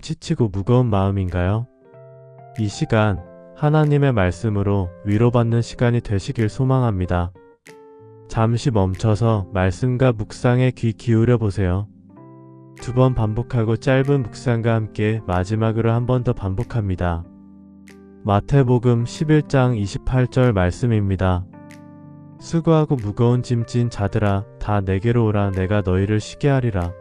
지치고 무거운 마음인가요? 이 시간 하나님의 말씀으로 위로받는 시간이 되시길 소망합니다. 잠시 멈춰서 말씀과 묵상에 귀 기울여 보세요. 두 번 반복하고 짧은 묵상과 함께 마지막으로 한 번 더 반복합니다. 마태복음 11장 28절 말씀입니다. 수고하고 무거운 짐진 자들아 다 내게로 오라 내가 너희를 쉬게 하리라.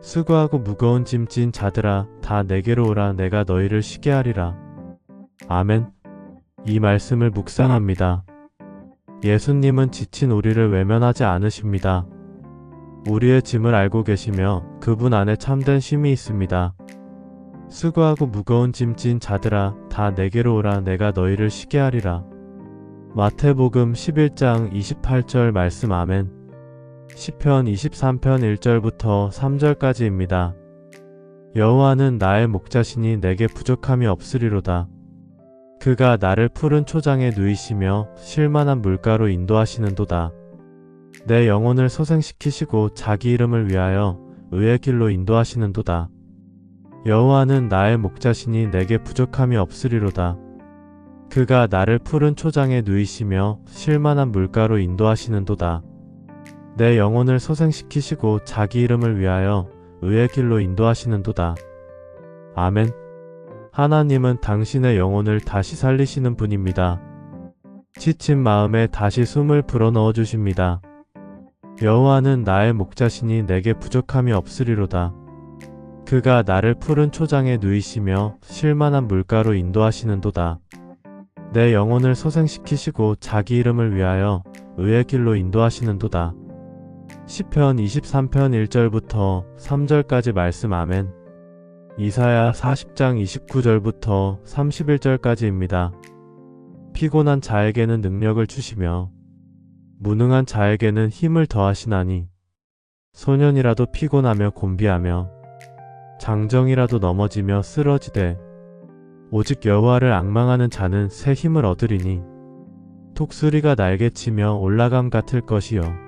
수고하고 무거운 짐진 자들아 다 내게로 오라 내가 너희를 쉬게 하리라. 아멘. 이 말씀을 묵상합니다. 예수님은 지친 우리를 외면하지 않으십니다. 우리의 짐을 알고 계시며 그분 안에 참된 쉼이 있습니다. 수고하고 무거운 짐진 자들아 다 내게로 오라 내가 너희를 쉬게 하리라. 마태복음 11장 28절 말씀 아멘. 시편 23편 1절부터 3절까지입니다. 여호와는 나의 목자시니 내게 부족함이 없으리로다. 그가 나를 푸른 초장에 누이시며 쉴만한 물가로 인도하시는도다. 내 영혼을 소생시키시고 자기 이름을 위하여 의의 길로 인도하시는도다. 여호와는 나의 목자시니 내게 부족함이 없으리로다. 그가 나를 푸른 초장에 누이시며 쉴만한 물가로 인도하시는도다. 내 영혼을 소생시키시고 자기 이름을 위하여 의의 길로 인도하시는도다. 아멘. 하나님은 당신의 영혼을 다시 살리시는 분입니다. 지친 마음에 다시 숨을 불어넣어 주십니다. 여호와는 나의 목자시니 내게 부족함이 없으리로다. 그가 나를 푸른 초장에 누이시며 쉴만한 물가로 인도하시는도다. 내 영혼을 소생시키시고 자기 이름을 위하여 의의 길로 인도하시는도다. 시편 23편 1절부터 3절까지 말씀 아멘. 이사야 40장 29절부터 31절까지입니다. 피곤한 자에게는 능력을 주시며 무능한 자에게는 힘을 더하시나니 소년이라도 피곤하며 곤비하며 장정이라도 넘어지며 쓰러지되 오직 여호와를 악망하는 자는 새 힘을 얻으리니 독수리가 날개치며 올라감 같을 것이요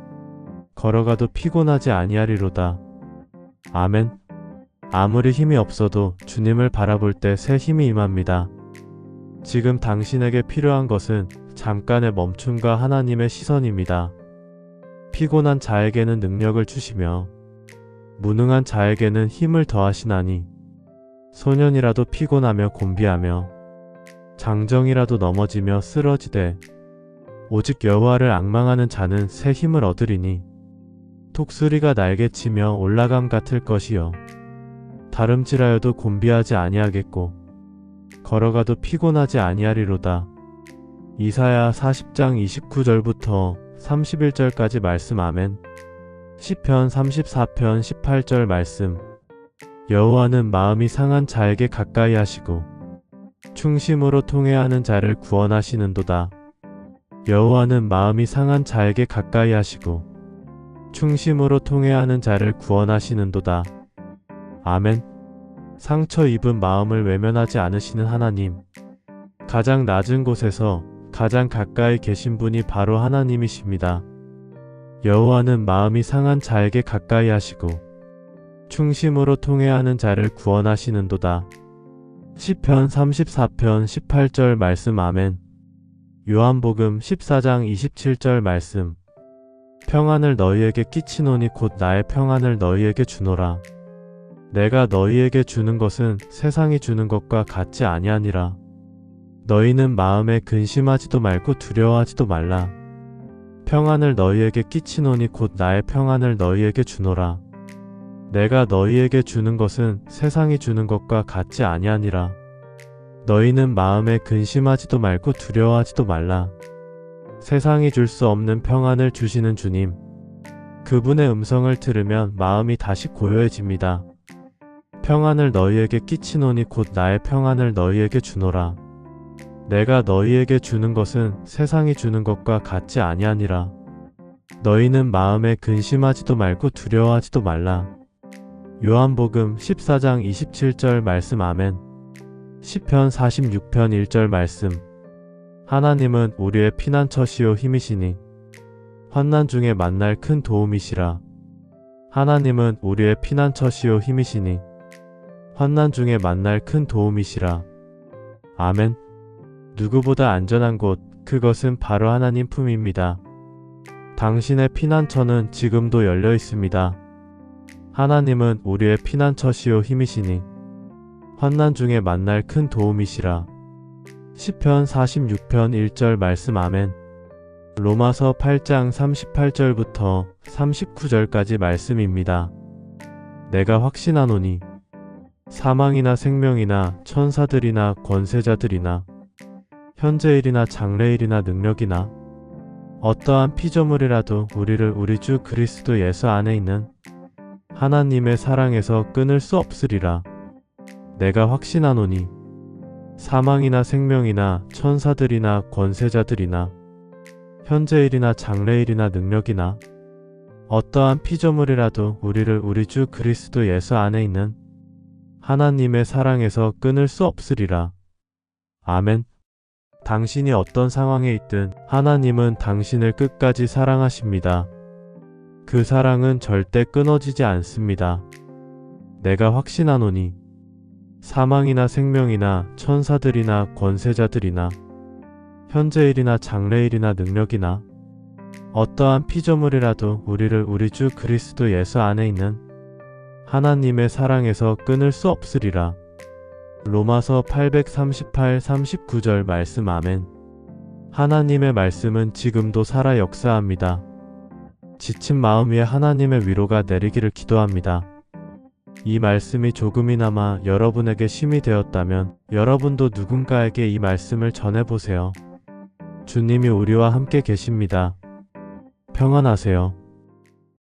걸어가도 피곤하지 아니하리로다. 아멘. 아무리 힘이 없어도 주님을 바라볼 때 새 힘이 임합니다. 지금 당신에게 필요한 것은 잠깐의 멈춤과 하나님의 시선입니다. 피곤한 자에게는 능력을 주시며 무능한 자에게는 힘을 더하시나니 소년이라도 피곤하며 곤비하며 장정이라도 넘어지며 쓰러지되 오직 여호와를 악망하는 자는 새 힘을 얻으리니 독수리가 날개치며 올라감 같을 것이요 다름질하여도 곤비하지 아니하겠고 걸어가도 피곤하지 아니하리로다. 이사야 40장 29절부터 31절까지 말씀 아멘. 시편 34편 18절 말씀. 여호와는 마음이 상한 자에게 가까이 하시고 충심으로 통회하는 자를 구원하시는도다. 여호와는 마음이 상한 자에게 가까이 하시고 충심으로 통회하는 자를 구원하시는도다. 아멘. 상처 입은 마음을 외면하지 않으시는 하나님. 가장 낮은 곳에서 가장 가까이 계신 분이 바로 하나님이십니다. 여호와는 마음이 상한 자에게 가까이 하시고 충심으로 통회하는 자를 구원하시는도다. 시편 34편 18절 말씀 아멘. 요한복음 14장 27절 말씀. 평안을 너희에게 끼치노니 곧 나의 평안을 너희에게 주노라. 내가 너희에게 주는 것은 세상이 주는 것과 같지 아니하니라. 너희는 마음에 근심하지도 말고 두려워하지도 말라. 평안을 너희에게 끼치노니 곧 나의 평안을 너희에게 주노라. 내가 너희에게 주는 것은 세상이 주는 것과 같지 아니하니라. 너희는 마음에 근심하지도 말고 두려워하지도 말라. 세상이 줄 수 없는 평안을 주시는 주님. 그분의 음성을 들으면 마음이 다시 고요해집니다. 평안을 너희에게 끼치노니 곧 나의 평안을 너희에게 주노라. 내가 너희에게 주는 것은 세상이 주는 것과 같지 아니하니라. 너희는 마음에 근심하지도 말고 두려워하지도 말라. 요한복음 14장 27절 말씀 아멘. 시편 46편 1절 말씀. 하나님은 우리의 피난처시요 힘이시니 환난 중에 만날 큰 도움이시라. 하나님은 우리의 피난처시요 힘이시니 환난 중에 만날 큰 도움이시라. 아멘. 누구보다 안전한 곳, 그것은 바로 하나님 품입니다. 당신의 피난처는 지금도 열려 있습니다. 하나님은 우리의 피난처시요 힘이시니 환난 중에 만날 큰 도움이시라. 시편 46편 1절 말씀 아멘. 로마서 8장 38절부터 39절까지 말씀입니다. 내가 확신하노니 사망이나 생명이나 천사들이나 권세자들이나 현재일이나 장래일이나 능력이나 어떠한 피조물이라도 우리를 우리 주 그리스도 예수 안에 있는 하나님의 사랑에서 끊을 수 없으리라. 내가 확신하노니 사망이나 생명이나 천사들이나 권세자들이나 현재일이나 장래일이나 능력이나 어떠한 피조물이라도 우리를 우리 주 그리스도 예수 안에 있는 하나님의 사랑에서 끊을 수 없으리라. 아멘. 당신이 어떤 상황에 있든 하나님은 당신을 끝까지 사랑하십니다. 그 사랑은 절대 끊어지지 않습니다. 내가 확신하노니 사망이나 생명이나 천사들이나 권세자들이나 현재일이나 장래일이나 능력이나 어떠한 피조물이라도 우리를 우리 주 그리스도 예수 안에 있는 하나님의 사랑에서 끊을 수 없으리라. 로마서 838, 39절 말씀 아멘. 하나님의 말씀은 지금도 살아 역사합니다. 지친 마음 위에 하나님의 위로가 내리기를 기도합니다. 이 말씀이 조금이나마 여러분에게 힘이 되었다면 여러분도 누군가에게 이 말씀을 전해보세요. 주님이 우리와 함께 계십니다. 평안하세요.